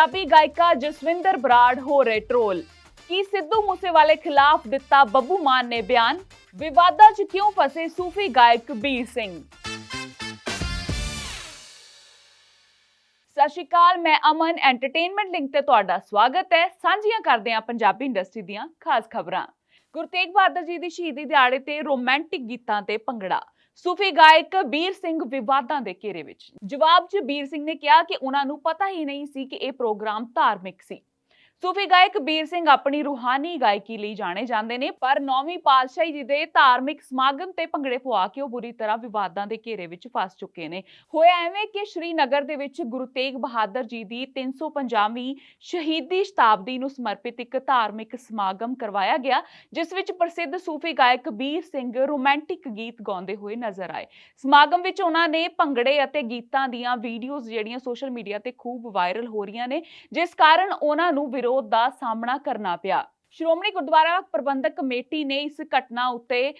ਪੰਜਾਬੀ ਗਾਇਕਾ ਜਸਵਿੰਦਰ ਬਰਾੜ ਹੋ ਰਹੇ ਟ੍ਰੋਲ। ਕੀ ਸਿੱਧੂ ਮੂਸੇਵਾਲੇ ਖਿਲਾਫ ਦਿੱਤਾ ਬੱਬੂ ਮਾਨ ਨੇ ਬਿਆਨ? ਵਿਵਾਦਾਂ 'ਚ ਕਿਉਂ ਫਸੇ ਸੂਫੀ ਗਾਇਕ ਕਬੀਰ ਸਿੰਘ? ਸਤਿ ਸ਼੍ਰੀ ਅਕਾਲ, ਮੈਂ ਅਮਨ ਐਂਟਰਟੇਨਮੈਂਟ ਲਿੰਕ ਤੇ ਤੁਹਾਡਾ ਸਵਾਗਤ ਹੈ। ਸਾਂਝੀਆਂ ਕਰਦੇ ਹਾਂ ਪੰਜਾਬੀ ਇੰਡਸਟਰੀ ਦੀਆਂ ਖਾਸ ਖਬਰਾਂ। ਗੁਰੂ ਤੇਗ ਬਹਾਦਰ ਜੀ ਦੀ ਸ਼ਹੀਦੀ ਦਿਹਾੜੇ ਤੇ ਰੋਮਾਂਟਿਕ ਗੀਤਾਂ ਤੇ ਭੰਗੜਾ। ਸੂਫੀ ਗਾਇਕ ਬੀਰ ਸਿੰਘ ਵਿਵਾਦਾਂ ਦੇ ਘੇਰੇ ਵਿੱਚ। ਜਵਾਬ 'ਚ ਬੀਰ ਸਿੰਘ ਨੇ ਕਿਹਾ ਕਿ ਉਹਨਾਂ ਨੂੰ ਪਤਾ ਹੀ ਨਹੀਂ ਸੀ ਕਿ ਇਹ ਪ੍ਰੋਗਰਾਮ ਧਾਰਮਿਕ ਸੀ। ਸੂਫੀ ਗਾਇਕ ਬੀਰ ਸਿੰਘ ਆਪਣੀ ਰੂਹਾਨੀ ਗਾਇਕੀ ਲਈ ਜਾਣੇ ਜਾਂਦੇ ਨੇ, ਪਰ ਨੌਵੀਂ ਪਾਤਸ਼ਾਹੀ ਜੀ ਦੇ ਧਾਰਮਿਕ ਸਮਾਗਮ ਤੇ ਭੰਗੜੇ ਪਵਾ ਕੇ ਉਹ ਬੁਰੀ ਤਰ੍ਹਾਂ ਵਿਵਾਦਾਂ ਦੇ ਘੇਰੇ ਵਿੱਚ ਫਸ ਚੁੱਕੇ ਨੇ। ਹੋਇਆ ਐਵੇਂ ਕਿ ਸ਼੍ਰੀਨਗਰ ਦੇ ਵਿੱਚ ਗੁਰੂ ਤੇਗ ਬਹਾਦਰ ਜੀ ਦੀ 350ਵੀਂ ਸ਼ਹੀਦੀ ਸ਼ਤਾਬਦੀ ਨੂੰ ਸਮਰਪਿਤ ਇੱਕ ਧਾਰਮਿਕ ਸਮਾਗਮ ਕਰਵਾਇਆ ਗਿਆ, ਜਿਸ ਵਿੱਚ ਪ੍ਰਸਿੱਧ ਸੂਫੀ ਗਾਇਕ ਬੀਰ ਸਿੰਘ ਰੋਮਾਂਟਿਕ ਗੀਤ ਗਾਉਂਦੇ ਹੋਏ ਨਜ਼ਰ ਆਏ। ਸਮਾਗਮ ਵਿੱਚ ਉਹਨਾਂ ਨੇ ਭੰਗੜੇ ਅਤੇ ਗੀਤਾਂ ਦੀਆਂ ਵੀਡੀਓਜ਼ ਜਿਹੜੀਆਂ ਸੋਸ਼ਲ ਮੀਡੀਆ ਤੇ ਖੂਬ ਵਾਇਰਲ ਹੋ ਰਹੀਆਂ ਨੇ, ਜਿਸ ਕਾਰਨ ਉਹਨਾਂ ਨੂੰ ਵਿਰੋਧ ਦਾ ਸਾਹਮਣਾ ਕਰਨਾ ਪਿਆ। ਸ਼੍ਰੋਮਣੀ ਗੁਰਦੁਆਰਾ ਪ੍ਰਬੰਧਕ ਕਮੇਟੀ ਨੇ ਇਸ ਘਟਨਾ ਉੱਤੇ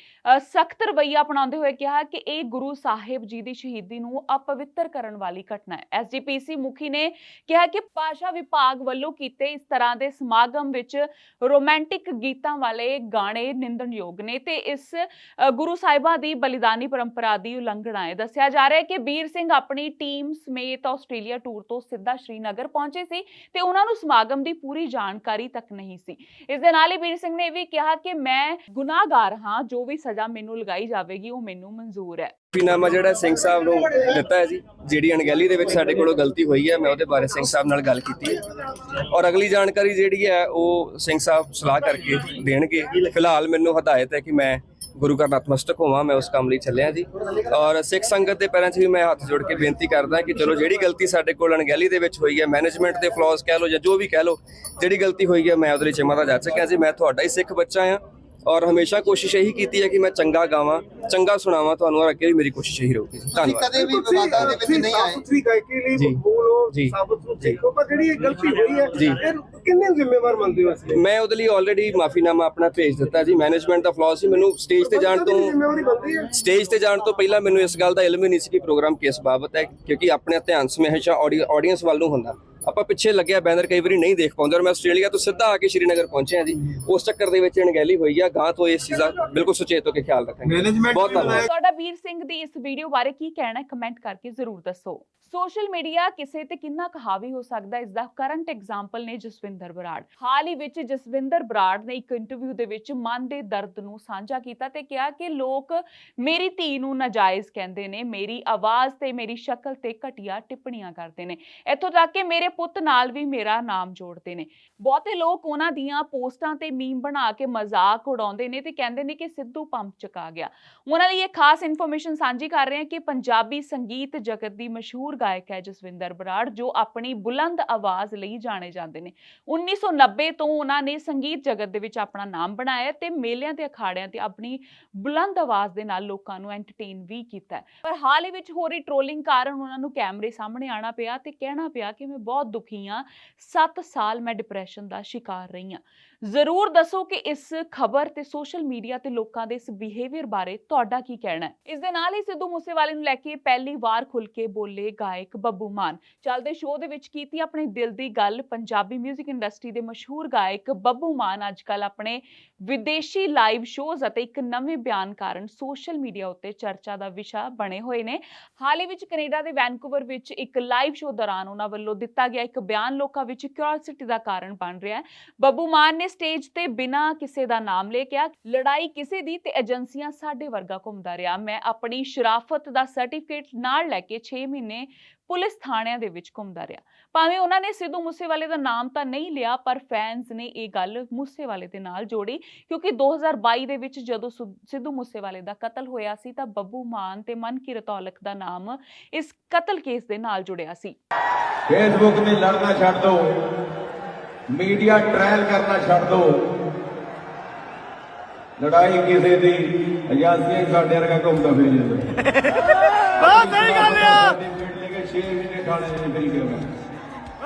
ਸਖਤ ਰਵੱਈਆ ਅਪਣਾਉਂਦੇ ਹੋਏ ਕਿਹਾ ਕਿ ਇਹ ਗੁਰੂ ਸਾਹਿਬ ਜੀ ਦੀ ਸ਼ਹੀਦੀ ਨੂੰ ਅਪਵਿੱਤਰ ਕਰਨ ਵਾਲੀ ਘਟਨਾ ਹੈ। ਐਸਜੀਪੀਸੀ ਮੁਖੀ ਨੇ ਕਿਹਾ ਕਿ ਭਾਸ਼ਾ ਵਿਭਾਗ ਵੱਲੋਂ ਕੀਤੇ ਇਸ ਤਰ੍ਹਾਂ ਦੇ ਸਮਾਗਮ ਵਿੱਚ ਰੋਮਾਂਟਿਕ ਗੀਤਾਂ ਵਾਲੇ ਗਾਣੇ ਨਿੰਦਣਯੋਗ ਨੇ ਤੇ ਇਸ ਗੁਰੂ ਸਾਹਿਬਾਂ ਦੀ ਬਲੀਦਾਨੀ ਪਰੰਪਰਾ ਦੀ ਉਲੰਘਣਾ ਹੈ। ਦੱਸਿਆ ਜਾ ਰਿਹਾ ਹੈ ਕਿ ਬੀਰ ਸਿੰਘ ਆਪਣੀ ਟੀਮ ਸਮੇਤ ਆਸਟ੍ਰੇਲੀਆ ਟੂਰ ਤੋਂ ਸਿੱਧਾ ਸ਼੍ਰੀਨਗਰ ਪਹੁੰਚੇ ਸੀ ਤੇ ਉਹਨਾਂ ਨੂੰ ਸਮਾਗਮ ਦੀ ਪੂਰੀ ਜਾਣਕਾਰੀ ਤੱਕ ਨਹੀਂ ਸੀ। ਇਸ ਦੇ ਨਾਲ ਹੀ ਬੀਰ ਸਿੰਘ ਨੇ ਵੀ ਕਿਹਾ ਕਿ ਮੈਂ ਗੁਨਾਹਗਾਰ ਹਾਂ, ਜੋ ਵੀ ਸਜ਼ਾ ਮੈਨੂੰ ਲਗਾਈ ਜਾਵੇਗੀ, ਉਹ ਮੈਨੂੰ ਮਨਜ਼ੂਰ ਹੈ। ਮਾਫੀਨਾਮਾ ਜਿਹੜਾ ਸਿੰਘ ਸਾਹਿਬ ਨੂੰ ਦਿੱਤਾ ਹੈ ਜੀ, ਜਿਹੜੀ ਅਣਗਹਿਲੀ ਦੇ ਵਿੱਚ ਸਾਡੇ ਕੋਲੋਂ ਗਲਤੀ ਹੋਈ ਹੈ, ਮੈਂ ਉਹਦੇ ਬਾਰੇ ਸਿੰਘ ਸਾਹਿਬ ਨਾਲ ਗੱਲ ਕੀਤੀ ਹੈ। ਔਰ ਅਗਲੀ ਜਾਣਕਾਰੀ ਜਿਹੜੀ ਹੈ, ਉਹ ਸਿੰਘ ਸਾਹਿਬ ਸਲਾਹ ਕਰਕੇ ਦੇਣਗੇ। ਫਿਲਹਾਲ ਮੈਨੂੰ ਹਦਾਇਤ ਹੈ ਕਿ ਮੈਂ ਗੁਰੂ ਘਰ ਨਤਮਸਤਕ ਹੋਵਾਂ, ਮੈਂ ਉਸ ਕੰਮ ਲਈ ਚੱਲਿਆ ਜੀ। ਔਰ ਸਿੱਖ ਸੰਗਤ ਦੇ ਪੈਰਾਂ 'ਚ ਵੀ ਮੈਂ ਹੱਥ ਜੋੜ ਕੇ ਬੇਨਤੀ ਕਰਦਾ ਕਿ ਚਲੋ ਜਿਹੜੀ ਗਲਤੀ ਸਾਡੇ ਕੋਲ ਅਣਗਹਿਲੀ ਦੇ ਵਿੱਚ ਹੋਈ ਹੈ ਮੈਨੇਜਮੈਂਟ ਦੇ ਫਲॉज ਕਹਿ ਲਓ ਜਾਂ ਜੋ ਵੀ ਕਹਿ ਲਓ, ਜਿਹੜੀ ਗਲਤੀ ਹੋਈ ਹੈ, ਮੈਂ ਉਹਦੇ ਲਈ ਚਿਮਾ ਦਾ ਜਾ ਸਕਿਆ ਜੀ। ਮੈਂ ਤੁਹਾਡਾ ਹੀ ਸਿੱਖ ਬੱਚਾ ਆ ਔਰ ਹਮੇਸ਼ਾ ਕੋਸ਼ਿਸ਼ ਇਹੀ ਕੀਤੀ ਹੈ ਕਿ ਮੈਂ ਚੰਗਾ ਗਾਵਾਂ ਚੰਗਾ ਸੁਣਾਵਾਂ ਤੁਹਾਨੂੰ ਔਰ ਅੱਗੇ ਵੀ ਮੇਰੀ ਕੋਸ਼ਿਸ਼ ਇਹੀ ਰਹੂਗੀ। ਤੁਸੀਂ ਧੰਨਵਾਦ। ਕਦੇ ਵੀ ਵਿਵਾਦਾਂ ਦੇ ਵਿੱਚ ਨਹੀਂ ਆਏ। ਸੁਥਰੀ ਗਾਇਕੀ ਲਈ। ਮਕਬੂਲ ਹੋ। ਸਾਬਤ ਨੂੰ ਦੇਖੋ ਪਰ ਜਿਹੜੀ ਇਹ ਗਲਤੀ ਹੋਈ ਹੈ ਕਿੰਨੇ ਜ਼ਿੰਮੇਵਾਰ ਮੰਨਦੇ ਹੋ ਲਈ? ਮੈਂ ਉਹਦੇ ਲਈ ਆਲਰੇਡੀ ਮਾਫੀਨਾਮਾ ਆਪਣਾ ਭੇਜ ਦਿੱਤਾ ਜੀ। ਮੈਨੇਜਮੈਂਟ ਦਾ ਫਲॉ ਸੀ ਮੈਨੂੰ ਸਟੇਜ ਤੇ ਜਾਣ ਤੋਂ ਜ਼ਿੰਮੇਵਾਰੀ ਬਣਦੀ ਹੈ? ਸਟੇਜ ਤੇ ਜਾਣ ਤੋਂ ਪਹਿਲਾਂ ਮੈਨੂੰ ਇਸ ਗੱਲ ਦਾ ਇਲਮ ਹੀ ਨਹੀਂ ਸੀ ਕਿ ਪ੍ਰੋਗਰਾਮ ਕਿਸ ਬਾਬਤ ਹੈ ਕਿਉਂਕਿ ਆਪਣੇ ਧਿਆਨ ਹਮੇਸ਼ਾ ਆਡੀਅנס ਵੱਲ ਨੂੰ ਹੁੰਦਾ। ਆਪਾਂ ਪਿੱਛੇ ਲੱਗਿਆ ਬੈਨਰ ਕਈ ਵਾਰੀ ਨਹੀਂ ਦੇਖ ਪਾਉਂਦੇ ਔਰ ਮੈਂ ਆਸਟ੍ਰੇਲੀਆ ਤੋਂ ਸਿੱਧਾ ਆ ਕੇ ਸ਼੍ਰੀਨਗਰ ਪਹੁੰਚਿਆ ਜੀ। ਉਸ ਚੱਕਰ ਦੇ ਵਿੱਚ ਅਣਗਹਿਲੀ ਹੋਈ ਆ ਗਾਂ ਤੋਂ ਇਸ ਚੀਜ਼ ਬਿਲਕੁਲ ਸੁਚੇਤ ਹੋ ਕੇ ਖਿਆਲ ਰੱਖਾਂਗੇ। ਬਹੁਤ ਧੰਨਵਾਦ। ਤੁਹਾਡਾ ਵੀਰ ਸਿੰਘ ਦੀ ਇਸ ਵੀਡੀਓ ਬਾਰੇ ਕੀ ਕਹਿਣਾ ਹੈ ਕਮੈਂਟ ਕਰਕੇ ਜ਼ਰੂਰ ਦੱਸੋ। ਸੋਸ਼ਲ ਮੀਡੀਆ ਕਿਸੇ ਤੇ ਕਿੰਨਾ ਕੁ ਹਾਵੀ ਹੋ ਸਕਦਾ ਇਸ ਦਾ ਕਰੰਟ ਐਗਜ਼ਾਮਪਲ ਨੇ ਜਸਵਿੰਦਰ ਬਰਾੜ। ਹਾਲ ਹੀ ਵਿੱਚ ਜਸਵਿੰਦਰ ਬਰਾੜ ਨੇ ਇੱਕ ਇੰਟਰਵਿਊ ਦੇ ਵਿੱਚ ਮਨ ਦੇ ਦਰਦ ਨੂੰ ਸਾਂਝਾ ਕੀਤਾ ਤੇ ਕਿਹਾ ਕਿ ਲੋਕ ਮੇਰੀ ਧੀ ਨੂੰ ਨਾਜਾਇਜ਼ ਕਹਿੰਦੇ ਨੇ ਮੇਰੀ ਆਵਾਜ਼ ਤੇ ਮੇਰੀ ਸ਼ਕਲ ਤੇ ਘਟੀਆ ਟਿੱਪਣੀਆਂ ਕਰਦੇ ਨੇ। ਇੱਥੋਂ ਤੱਕ ਕਿ ਮੇਰੇ ਪੁੱਤ ਨਾਲ ਵੀ ਮੇਰਾ ਨਾਮ ਜੋੜਦੇ ਨੇ। ਬਹੁਤੇ ਲੋਕ ਉਹਨਾਂ ਦੀਆਂ ਪੋਸਟਾਂ ਤੇ ਮੀਮ ਬਣਾ ਕੇ ਮਜ਼ਾਕ ਉਡਾਉਂਦੇ ਨੇ ਤੇ ਕਹਿੰਦੇ ਨੇ ਕਿ ਸਿੱਧੂ ਪੰਪ ਚਕਾ ਗਿਆ। ਉਹਨਾਂ ਲਈ ਇਹ ਖਾਸ ਇਨਫੋਰਮੇਸ਼ਨ ਸਾਂਝੀ ਕਰ ਰਹੇ ਹਾਂ ਕਿ ਪੰਜਾਬੀ ਸੰਗੀਤ ਜਗਤ ਦੀ ਮਸ਼ਹੂਰ ਗਾਇਕ ਹੈ ਜਸਵਿੰਦਰ ਬਰਾੜ, ਜੋ ਆਪਣੀ ਬੁਲੰਦ ਆਵਾਜ਼ ਲਈ ਜਾਣੇ ਜਾਂਦੇ ਨੇ। 1990 ਤੋਂ ਉਹਨਾਂ ਨੇ ਸੰਗੀਤ ਜਗਤ ਦੇ ਵਿੱਚ ਆਪਣਾ ਨਾਮ ਬਣਾਇਆ ਤੇ ਮੇਲਿਆਂ ਤੇ ਅਖਾੜਿਆਂ ਤੇ ਆਪਣੀ ਬੁਲੰਦ ਆਵਾਜ਼ ਦੇ ਨਾਲ ਲੋਕਾਂ ਨੂੰ ਐਂਟਰਟੇਨ ਵੀ ਕੀਤਾ ਪਰ ਹਾਲ ਹੀ ਵਿੱਚ ਹੋ ਰਹੀ ਟ੍ਰੋਲਿੰਗ ਕਾਰਨ ਉਹਨਾਂ ਨੂੰ ਕੈਮਰੇ ਸਾਹਮਣੇ ਆਣਾ ਪਿਆ ਤੇ ਕਹਿਣਾ ਪਿਆ ਕਿ ਮੈਂ ਬਹੁਤ ਦੁਖੀ ਹਾਂ 7 ਸਾਲ ਮੈਂ ਡਿਪਰੈਸ਼ਨ ਦਾ ਸ਼ਿਕਾਰ ਰਹੀ ਹਾਂ ਜ਼ਰੂਰ ਦੱਸੋ ਕਿ ਇਸ ਖਬਰ ਤੇ ਸੋਸ਼ਲ ਮੀਡੀਆ ਤੇ ਲੋਕਾਂ ਦੇ ਇਸ ਬਿਹੇਵੀਅਰ ਬਾਰੇ ਤੁਹਾਡਾ ਕੀ ਕਹਿਣਾ ਹੈ? ਇਸ ਦੇ ਨਾਲ ਹੀ ਸਿੱਧੂ ਮੂਸੇਵਾਲੇ ਨੂੰ ਲੈ ਕੇ ਪਹਿਲੀ ਵਾਰ ਖੁੱਲ ਕੇ ਬੋਲੇ ਗਾਇਕ ਬੱਬੂ ਮਾਨ। ਚੱਲਦੇ ਸ਼ੋਅ ਦੇ ਵਿੱਚ ਕੀਤੀ ਆਪਣੇ ਦਿਲ ਦੀ ਗੱਲ, ਪੰਜਾਬੀ 뮤직 ਇੰਡਸਟਰੀ ਦੇ ਮਸ਼ਹੂਰ ਗਾਇਕ ਬੱਬੂ ਮਾਨ ਅੱਜਕੱਲ ਆਪਣੇ ਵਿਦੇਸ਼ੀ ਲਾਈਵ ਸ਼ੋਜ਼ ਅਤੇ ਇੱਕ ਨਵੇਂ ਬਿਆਨ ਕਾਰਨ ਸੋਸ਼ਲ ਮੀਡੀਆ ਉੱਤੇ ਚਰਚਾ ਦਾ ਵਿਸ਼ਾ ਬਣੇ ਹੋਏ ਨੇ। ਹਾਲ ਹੀ ਵਿੱਚ ਕੈਨੇਡਾ ਦੇ ਵੈਨਕੂਵਰ ਵਿੱਚ ਇੱਕ ਲਾਈਵ ਸ਼ੋਅ ਦੌਰਾਨ ਉਹਨਾਂ ਵੱਲੋਂ ਦਿੱਤਾ ਗਿਆ ਇੱਕ ਬਿਆਨ ਲੋਕਾਂ ਵਿੱਚ ਕਿਉਰਿਓਸਿਟੀ ਦਾ ਕਾਰਨ ਬਣ ਰਿਹਾ ਹੈ? ਬੱਬੂ ਮਾਨ ਨੇ ਸਟੇਜ ਤੇ ਬਿਨਾਂ ਕਿਸੇ ਦਾ ਨਾਮ ਲੈ ਕੇ ਲੜਾਈ ਕਿਸੇ ਦੀ ਤੇ ਏਜੰਸੀਆਂ ਸਾਡੇ ਵਰਗਾ ਘੁੰਮਦਾ ਰਿਹਾ। ਮੈਂ ਆਪਣੀ ਸ਼ਰਾਫਤ ਦਾ ਸਰਟੀਫਿਕੇਟ ਨਾਲ ਲੈ ਕੇ 6 ਮਹੀਨੇ ਪੁਲਿਸ ਥਾਣਿਆਂ ਦੇ ਵਿੱਚ ਘੁੰਮਦਾ ਰਿਹਾ। ਭਾਵੇਂ ਉਹਨਾਂ ਨੇ ਸਿੱਧੂ ਮੂਸੇਵਾਲੇ ਦਾ ਨਾਮ ਤਾਂ ਨਹੀਂ ਲਿਆ ਪਰ ਫੈਨਸ ਨੇ ਇਹ ਗੱਲ ਮੂਸੇਵਾਲੇ ਦੇ ਨਾਲ ਜੋੜੀ ਕਿਉਂਕਿ 2022 ਦੇ ਵਿੱਚ ਜਦੋਂ ਸਿੱਧੂ ਮੂਸੇਵਾਲੇ ਦਾ ਕਤਲ ਹੋਇਆ ਸੀ ਤਾਂ ਬੱਬੂ ਮਾਨ ਤੇ ਮਨਕੀਰਤ ਔਲਖ ਦਾ ਨਾਮ ਇਸ ਕਤਲ ਕੇਸ ਦੇ ਨਾਲ ਜੁੜਿਆ ਸੀ। ਫੇਸਬੁੱਕ ਤੇ ਲੜਨਾ ਛੱਡ ਦਿਓ ਮੀਡੀਆ ਟ੍ਰਾਇਲ ਕਰਨਾ ਛੱਡ ਦਿਓ ਲੜਾਈ ਕਿਸੇ ਦੀ ਏਜੰਸੀਆਂ ਸਾਡੇ ਵਰਗਾ ਘੁੰਮਦਾ ਫਿਰ ਜਾਂਦਾ। ਬਹੁਤ ਸਹੀ ਗੱਲ ਆ। 6 ਮਹੀਨੇ ਥਾਣੇ ਦੇ ਫਿਰ ਗਿਆ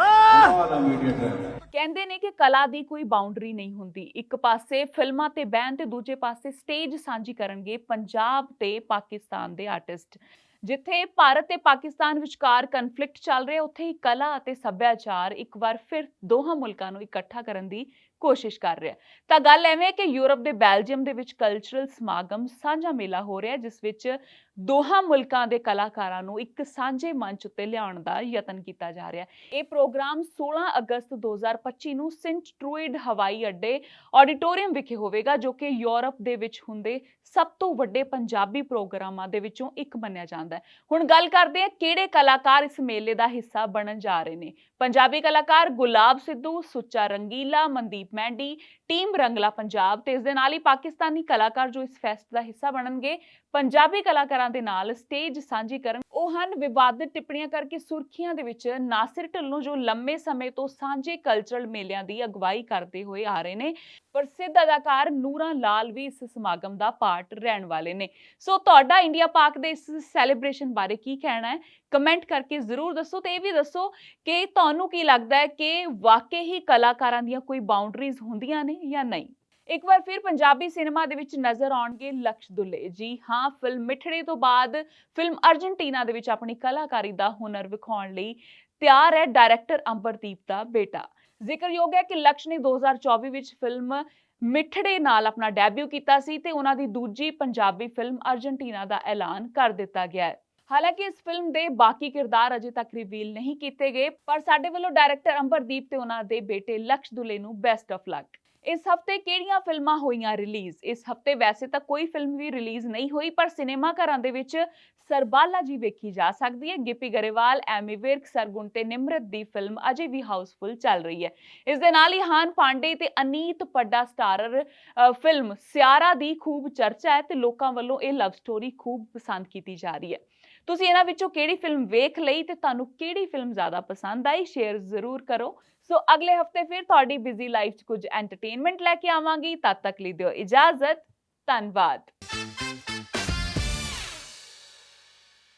ਆਹ ਦਾ ਮੀਡੀਆ ਟ੍ਰਾਇਲ ਕਹਿੰਦੇ ਨੇ ਕਿ ਕਲਾ ਦੀ ਕੋਈ ਬਾਉਂਡਰੀ ਨਹੀਂ ਹੁੰਦੀ। ਇੱਕ ਪਾਸੇ ਫਿਲਮਾਂ ਤੇ ਬੈਨ ਤੇ ਦੂਜੇ ਪਾਸੇ ਸਟੇਜ ਸਾਂਝੀ ਕਰਨਗੇ ਪੰਜਾਬ ਤੇ ਪਾਕਿਸਤਾਨ ਦੇ ਆਰਟਿਸਟ ਜਿੱਥੇ ਭਾਰਤ ਤੇ ਪਾਕਿਸਤਾਨ ਵਿਚਕਾਰ ਕਨਫਲਿਕਟ ਚੱਲ ਰਿਹਾ ਉੱਥੇ ਹੀ ਕਲਾ ਅਤੇ ਸੱਭਿਆਚਾਰ ਇੱਕ ਵਾਰ ਫਿਰ ਦੋਹਾਂ ਮੁਲਕਾਂ ਨੂੰ ਇਕੱਠਾ ਕਰਨ ਦੀ ਕੋਸ਼ਿਸ਼ ਕਰ ਰਿਹਾ। ਤਾਂ ਗੱਲ ਐਵੇਂ ਹੈ ਕਿ ਯੂਰਪ ਦੇ ਬੈਲਜੀਅਮ ਦੇ ਵਿੱਚ ਕਲਚਰਲ ਸਮਾਗਮ ਸਾਂਝਾ ਮੇਲਾ ਹੋ ਰਿਹਾ ਜਿਸ ਵਿੱਚ ਦੋਹਾਂ ਮੁਲਕਾਂ ਦੇ ਕਲਾਕਾਰਾਂ ਨੂੰ ਇੱਕ ਸਾਂਝੇ ਮੰਚ ਉੱਤੇ ਲਿਆਉਣ ਦਾ ਯਤਨ ਕੀਤਾ ਜਾ ਰਿਹਾ ਇਹ ਪ੍ਰੋਗਰਾਮ 16 ਅਗਸਤ 2025 ਨੂੰ ਸਿੰਟ ਟਰੂਇਡ ਹਵਾਈ ਅੱਡੇ ਆਡੀਟੋਰੀਅਮ ਵਿਖੇ ਹੋਵੇਗਾ, ਜੋ ਕਿ ਯੂਰਪ ਦੇ ਵਿੱਚ ਹੁੰਦੇ ਸਭ ਤੋਂ ਵੱਡੇ ਪੰਜਾਬੀ ਪ੍ਰੋਗਰਾਮਾਂ ਦੇ ਵਿੱਚੋਂ ਇੱਕ ਮੰਨਿਆ ਜਾਂਦਾ ਹੈ। ਹੁਣ ਗੱਲ ਕਰਦੇ ਹਾਂ ਕਿਹੜੇ ਕਲਾਕਾਰ ਇਸ ਮੇਲੇ ਦਾ ਹਿੱਸਾ ਬਣਨ ਜਾ ਰਹੇ ਨੇ। ਪੰਜਾਬੀ ਕਲਾਕਾਰ ਗੁਲਾਬ ਸਿੱਧੂ, ਸੁੱਚਾ ਰੰਗੀਲਾ, ਮਨਦੀਪ Mandy ਟੀਮ ਰੰਗਲਾ ਪੰਜਾਬ ਤੇ ਇਸ ਦੇ ਨਾਲ ਹੀ ਪਾਕਿਸਤਾਨੀ ਕਲਾਕਾਰ ਜੋ ਇਸ ਫੈਸਟ ਦਾ ਹਿੱਸਾ ਬਣਨਗੇ, ਪੰਜਾਬੀ ਕਲਾਕਾਰਾਂ ਦੇ ਨਾਲ ਸਟੇਜ ਸਾਂਝੀ ਕਰਨ, ਉਹ ਹਨ ਵਿਵਾਦਿਤ ਟਿੱਪਣੀਆਂ ਕਰਕੇ ਸੁਰਖੀਆਂ ਦੇ ਵਿੱਚ ਨਾਸਿਰ ਢਿੱਲੋਂ ਜੋ ਲੰਮੇ ਸਮੇਂ ਤੋਂ ਸਾਂਝੇ ਕਲਚਰਲ ਮੇਲਿਆਂ ਦੀ ਅਗਵਾਈ ਕਰਦੇ ਹੋਏ ਆ ਰਹੇ ਨੇ। ਪ੍ਰਸਿੱਧ ਅਦਾਕਾਰ ਨੂਰਾ ਲਾਲ ਵੀ ਇਸ ਸਮਾਗਮ ਦਾ ਪਾਰਟ ਰਹਿਣ ਵਾਲੇ ਨੇ। ਸੋ ਤੁਹਾਡਾ ਇੰਡੀਆ ਪਾਕ ਦੇ ਇਸ ਸੈਲੀਬ੍ਰੇਸ਼ਨ ਬਾਰੇ ਕੀ ਕਹਿਣਾ ਹੈ? ਕਮੈਂਟ ਕਰਕੇ ਜ਼ਰੂਰ ਦੱਸੋ ਤੇ ਇਹ ਵੀ ਦੱਸੋ ਕਿ ਤੁਹਾਨੂੰ ਕੀ ਲੱਗਦਾ ਹੈ ਕਿ ਵਾਕਈ ਹੀ ਕਲਾਕਾਰਾਂ ਦੀਆਂ ਕੋਈ ਬਾਉਂਡਰੀਜ਼ ਹੁੰਦੀਆਂ ਨੇ? ਨੇ ਜਾਂ ਨਹੀਂ? ਇੱਕ ਵਾਰ ਫਿਰ ਪੰਜਾਬੀ ਸਿਨੇਮਾ ਦੇ ਵਿੱਚ ਨਜ਼ਰ ਆਉਣਗੇ ਲਕਸ਼ ਦੁੱਲੇ। ਜੀ ਹਾਂ, ਫਿਲਮ ਮਿੱਠੜੇ ਤੋਂ ਬਾਅਦ ਫਿਲਮ ਅਰਜنٹੀਨਾ ਦੇ ਵਿੱਚ ਆਪਣੀ ਕਲਾਕਾਰੀ ਦਾ ਹੁਨਰ ਵਿਖਾਉਣ ਲਈ ਤਿਆਰ ਹੈ ਡਾਇਰੈਕਟਰ ਅੰਬਰਦੀਪ ਦਾ ਬੇਟਾ। ਜ਼ਿਕਰਯੋਗ ਹੈ ਕਿ ਲਕਸ਼ ਨੇ 2024 ਵਿੱਚ ਫਿਲਮ ਮਿੱਠੜੇ ਨਾਲ ਆਪਣਾ ਡੈਬਿਊ ਕੀਤਾ ਸੀ ਤੇ ਉਹਨਾਂ ਦੀ ਦੂਜੀ ਪੰਜਾਬੀ ਫਿਲਮ ਅਰਜਨਟੀਨਾ ਦਾ ਐਲਾਨ ਕਰ ਦਿੱਤਾ ਗਿਆ ਹੈ। ਹਾਲਾਂਕਿ ਇਸ ਫਿਲਮ ਦੇ ਬਾਕੀ ਕਿਰਦਾਰ ਅਜੇ ਤੱਕ ਰਿਵੀਲ ਨਹੀਂ ਕੀਤੇ ਗਏ, ਪਰ ਸਾਡੇ ਵੱਲੋਂ ਡਾਇਰੈਕਟਰ ਅੰਬਰਦੀਪ ਤੇ ਉਹਨਾਂ ਦੇ ਬੇਟੇ ਲਕਸ਼ ਦੁੱਲੇ ਨੂੰ ਬੈਸਟ ਆਫ ਲੱਕ ਇਸ ਹਫ਼ਤੇ ਕਿਹੜੀਆਂ ਫਿਲਮਾਂ ਹੋਈਆਂ ਰਿਲੀਜ਼? ਇਸ ਹਫ਼ਤੇ ਵੈਸੇ ਤਾਂ ਕੋਈ ਫਿਲਮ ਵੀ ਰਿਲੀਜ਼ ਨਹੀਂ ਹੋਈ, ਪਰ ਸਿਨੇਮਾ ਘਰਾਂ ਦੇ ਵਿੱਚ ਸਰਬਾਲਾ ਜੀ ਵੇਖੀ ਜਾ ਸਕਦੀ ਹੈ। ਗਿੱਪੀ ਗਰੇਵਾਲ, ਐਮੀ ਵਿਰਕ, ਸਰਗੁਣ ਤੇ ਨਿਮਰਤ ਦੀ ਫਿਲਮ ਅਜੇ ਵੀ ਹਾਊਸਫੁੱਲ ਚੱਲ ਰਹੀ ਹੈ। ਇਸ ਦੇ ਨਾਲ ਹੀ ਹਾਨ ਪਾਂਡੇ ਤੇ ਅਨੀਤ ਪੱਡਾ ਸਟਾਰਰ ਫਿਲਮ ਸਿਆਰਾ ਦੀ ਖੂਬ ਚਰਚਾ ਹੈ ਤੇ ਲੋਕਾਂ ਵੱਲੋਂ ਇਹ ਲਵ ਸਟੋਰੀ ਖੂਬ ਪਸੰਦ ਕੀਤੀ ਜਾ ਰਹੀ ਹੈ। ਤੁਸੀਂ ਇਹਨਾਂ ਵਿੱਚੋਂ ਕਿਹੜੀ ਫਿਲਮ ਵੇਖ ਲਈ ਤੇ ਤੁਹਾਨੂੰ ਕਿਹੜੀ ਫਿਲਮ ਜ਼ਿਆਦਾ ਪਸੰਦ ਆਈ ਸ਼ੇਅਰ ਜ਼ਰੂਰ ਕਰੋ। ਸੋ ਅਗਲੇ ਹਫ਼ਤੇ ਫਿਰ ਤੁਹਾਡੀ ਬਿਜ਼ੀ ਲਾਈਫ 'ਚ ਕੁਝ ਐਂਟਰਟੇਨਮੈਂਟ ਲੈ ਕੇ ਆਵਾਂਗੀ। ਤਦ ਤੱਕ ਲਈ ਦਿਓ ਇਜਾਜ਼ਤ। ਧੰਨਵਾਦ।